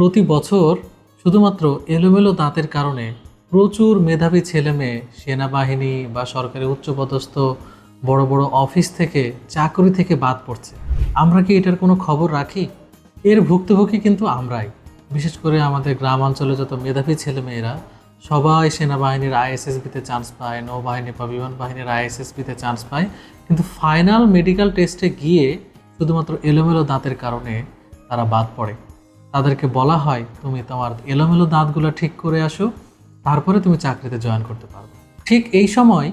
প্রতি বছর শুধুমাত্র এলোমেলো দাঁতের কারণে প্রচুর মেধাবী ছেলেমেয়ে সেনাবাহিনী বা সরকারি উচ্চপদস্থ বড় বড় অফিস থেকে, চাকরি থেকে বাদ পড়ছে। আমরা কি এটার কোনো খবর রাখি? এর ভুক্তভোগী কিন্তু আমরাই। বিশেষ করে আমাদের গ্রাম অঞ্চলে যত মেধাবী ছেলেমেয়েরা সবাই সেনাবাহিনীর আইএসএসবিতে চান্স পায়, নৌবাহিনী বা বিমান বাহিনীর আইএসএসবিতে চান্স পায়। কিন্তু ফাইনাল মেডিকেল টেস্টে গিয়ে শুধুমাত্র এলোমেলো দাঁতের কারণে তারা বাদ পড়ে। তাদেরকে বলা হয়, তুমি তোমার এলোমেলো দাঁতগুলো ঠিক করে আসো, তারপরে তুমি চাকরিতে জয়েন করতে পারবে। ঠিক এই সময়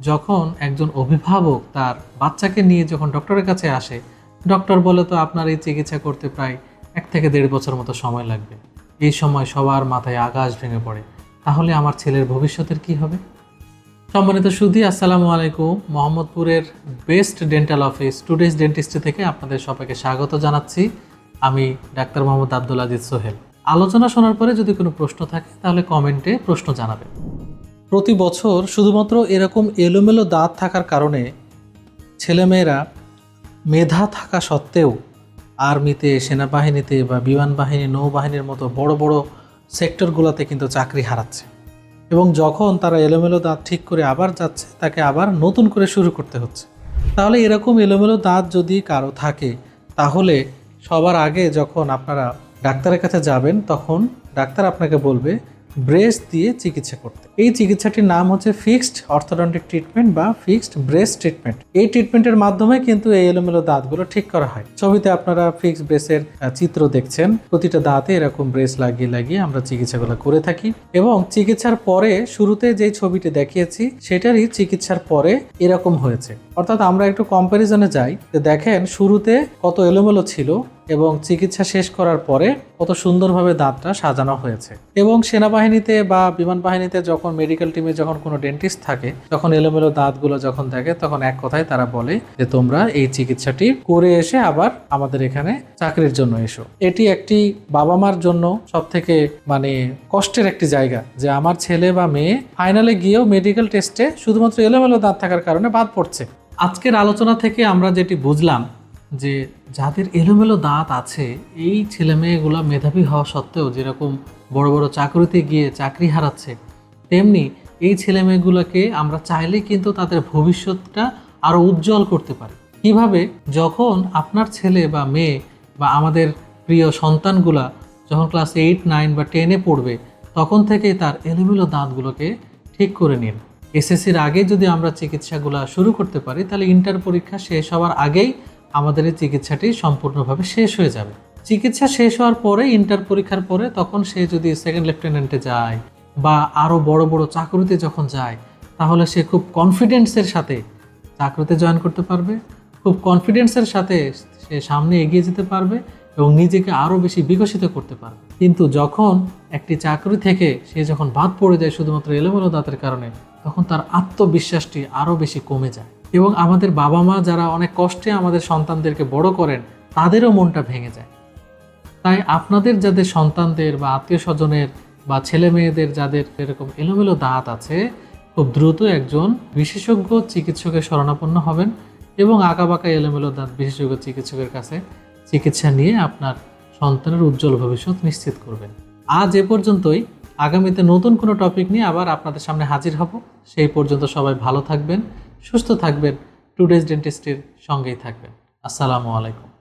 যখন একজন অভিভাবক তার বাচ্চাকে নিয়ে যখন ডক্টরের কাছে আসে, ডক্টর বলে, তো আপনার এই চিকিৎসা করতে প্রায় এক থেকে দেড় বছর মতো সময় লাগবে। এই সময় সবার মাথায় আকাশ ভেঙে পড়ে। তাহলে আমার ছেলের ভবিষ্যতের কি হবে? সম্মানিত সুধী, আসসালামু আলাইকুম। মোহাম্মদপুরের best dental office today's dentist থেকে আপনাদের সবাইকে স্বাগত জানাচ্ছি। আমি ডাক্তার মোহাম্মদ আব্দুল আজিজ সোহেল। আলোচনা শোনার পরে যদি কোনো প্রশ্ন থাকে, তাহলে কমেন্টে প্রশ্ন জানাবেন। প্রতি বছর শুধুমাত্র এরকম এলোমেলো দাঁত থাকার কারণে ছেলেমেয়েরা মেধা থাকা সত্ত্বেও আর্মিতে, সেনাবাহিনীতে বা বিমান বাহিনী নৌবাহিনীর মতো বড় বড় সেক্টরগুলোতে কিন্তু চাকরি হারাচ্ছে। এবং যখন তারা এলোমেলো দাঁত ঠিক করে আবার যাচ্ছে, তাকে আবার নতুন করে শুরু করতে হচ্ছে। তাহলে এরকম এলোমেলো দাঁত যদি কারও থাকে, তাহলে সবার আগে যখন আপনারা ডাক্তারের কাছে যাবেন, তখন ডাক্তার আপনাকে বলবে ব্রেস দিয়ে চিকিৎসা করতে। এই চিকিৎসাটির নাম হচ্ছে ফিক্সড অর্থোডন্টিক ট্রিটমেন্ট বা ফিক্সড ব্রেস ট্রিটমেন্ট। এই ট্রিটমেন্টের মাধ্যমে কিন্তু এই এলোমেলো দাঁতগুলো ঠিক করা হয়। ছবিতে আপনারা ফিক্সড ব্রেসের চিত্র দেখছেন। প্রতিটা দাঁতে এরকম ব্রেস লাগিয়ে লাগিয়ে আমরা চিকিৎসাগুলো করে থাকি এবং চিকিৎসার পরে শুরুতে যে ছবিটি দেখিয়েছি, সেটারই চিকিৎসার পরে এরকম হয়েছে। অর্থাৎ আমরা একটু কম্প্যারিজনে যাই, যে দেখেন শুরুতে কত এলোমেলো ছিল এবং চিকিৎসা শেষ করার পরে কত সুন্দরভাবে দাঁতটা সাজানো হয়েছে। এবং সেনাবাহিনীতে বা বিমান বাহিনীতে যখন মেডিকেল টিমে যখন কোনো ডেন্টিস্ট থাকে, তখন এলোমেলো দাঁতগুলো যখন দেখে, তখন এক কথায় তারা বলে যে, তোমরা এই চিকিৎসাটি করে এসে আবার আমাদের এখানে চাকরির জন্য এসো। এটি একটি বাবা মার জন্য সব থেকে মানে কষ্টের একটি জায়গা, যে আমার ছেলে বা মেয়ে ফাইনালে গিয়েও মেডিকেল টেস্টে শুধুমাত্র এলোমেলো দাঁত থাকার কারণে বাদ পড়ছে। আজকের আলোচনা থেকে আমরা যেটি বুঝলাম যে যাদের এলোমেলো দাঁত আছে, এই ছেলে মেয়েগুলো মেধাবী হওয়া সত্ত্বেও যেরকম বড় বড় চাকরিতে গিয়ে চাকরি হারাচ্ছে, তেমনি এই ছেলে মেয়েগুলোকে আমরা চাইলে কিন্তু তাদের ভবিষ্যৎটা আরও উজ্জ্বল করতে পারি। কীভাবে? যখন আপনার ছেলে বা মেয়ে বা আমাদের প্রিয় সন্তানগুলা যখন ক্লাস এইট নাইন বা টেনে পড়বে, তখন থেকেই তার এলোমেলো দাঁতগুলোকে ঠিক করে নিন। এসএসসির আগে যদি আমরা চিকিৎসাগুলো শুরু করতে পারি, তাহলে ইন্টার পরীক্ষা শেষ হওয়ার আগেই আমাদের এই চিকিৎসাটি সম্পূর্ণভাবে শেষ হয়ে যাবে। চিকিৎসা শেষ হওয়ার পরে ইন্টার পরীক্ষার পরে তখন সে যদি সেকেন্ড লেফটেন্যান্টে যায় বা আরও বড় বড় চাকরিতে যখন যায়, তাহলে সে খুব কনফিডেন্সের সাথে চাকরিতে জয়েন করতে পারবে। খুব কনফিডেন্সের সাথে সে সামনে এগিয়ে যেতে পারবে এবং নিজেকে আরও বেশি বিকশিত করতে পারবে। কিন্তু যখন একটি চাকরি থেকে সে যখন বাদ পড়ে যায় শুধুমাত্র এলোমেলো দাঁতের কারণে, তখন তার আত্মবিশ্বাসটি আরও বেশি কমে যায়। এবং আমাদের বাবা মা যারা অনেক কষ্টে আমাদের সন্তানদেরকে বড় করেন, তাদেরও মনটা ভেঙে যায়। তাই আপনাদের যাদের সন্তানদের বা আত্মীয় স্বজনের বা ছেলে মেয়েদের যাদের এরকম এলোমেলো দাঁত আছে, খুব দ্রুত একজন বিশেষজ্ঞ চিকিৎসকের শরণাপন্ন হবেন এবং আঁকাবাঁকা এলোমেলো দাঁত বিশেষজ্ঞ চিকিৎসকের কাছে চিকিৎসা নিয়ে আপনার সন্তানের উজ্জ্বল ভবিষ্যৎ নিশ্চিত করবেন। আজ এ পর্যন্তই। আগামীতে নতুন কোনো টপিক নিয়ে আবার আপনাদের সামনে হাজির হব। সেই পর্যন্ত সবাই ভালো থাকবেন, সুস্থ থাকবেন, টুডেজ ডেন্টিস্টের সঙ্গেই থাকবেন। আসসালামু আলাইকুম।